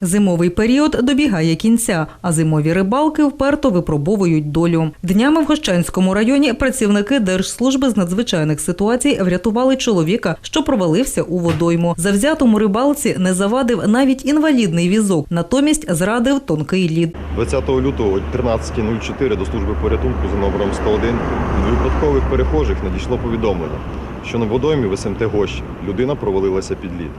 Зимовий період добігає кінця, а зимові рибалки вперто випробовують долю. Днями в Гощанському районі працівники Держслужби з надзвичайних ситуацій врятували чоловіка, що провалився у водойму. Завзятому рибалці не завадив навіть інвалідний візок, натомість зрадив тонкий лід. 20 лютого о 13.04 до служби порятунку за номером 101 від випадкових перехожих надійшло повідомлення, що на водоймі в СМТ Гощі людина провалилася під лід.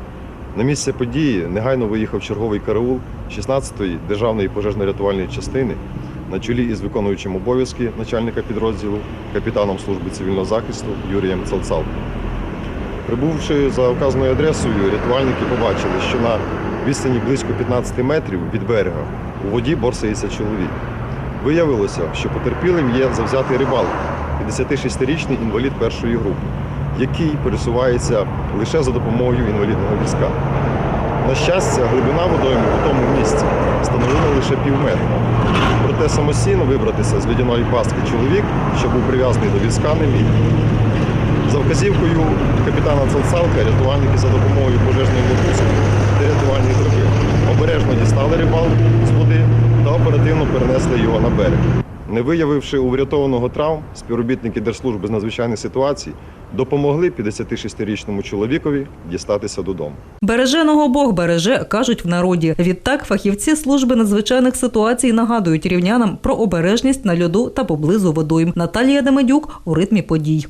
На місце події негайно виїхав черговий караул 16-ї державної пожежно-рятувальної частини на чолі із виконуючим обов'язки начальника підрозділу, капітаном служби цивільного захисту Юрієм Цалцал. Прибувши за вказаною адресою, рятувальники побачили, що на відстані близько 15 метрів від берега у воді борсається чоловік. Виявилося, що потерпілим є завзятий рибалок, 56-річний інвалід першої групи, який пересувається лише за допомогою інвалідного візка. На щастя, глибина водойми у тому місці становила лише пів метра. Проте самостійно вибратися з лідяної пастки чоловік, що був прив'язаний до візка, не міг. За вказівкою капітана Цалцалка рятувальники за допомогою пожежної мотузки та рятувальної труби обережно дістали рибалку з води та оперативно перенесли його на берег. Не виявивши у врятованого травм, співробітники Держслужби з надзвичайних ситуацій допомогли 56-річному чоловікові дістатися додому. Береженого Бог береже, кажуть в народі. Відтак фахівці служби надзвичайних ситуацій нагадують рівнянам про обережність на льоду та поблизу водойм. Наталія Демедюк у ритмі подій.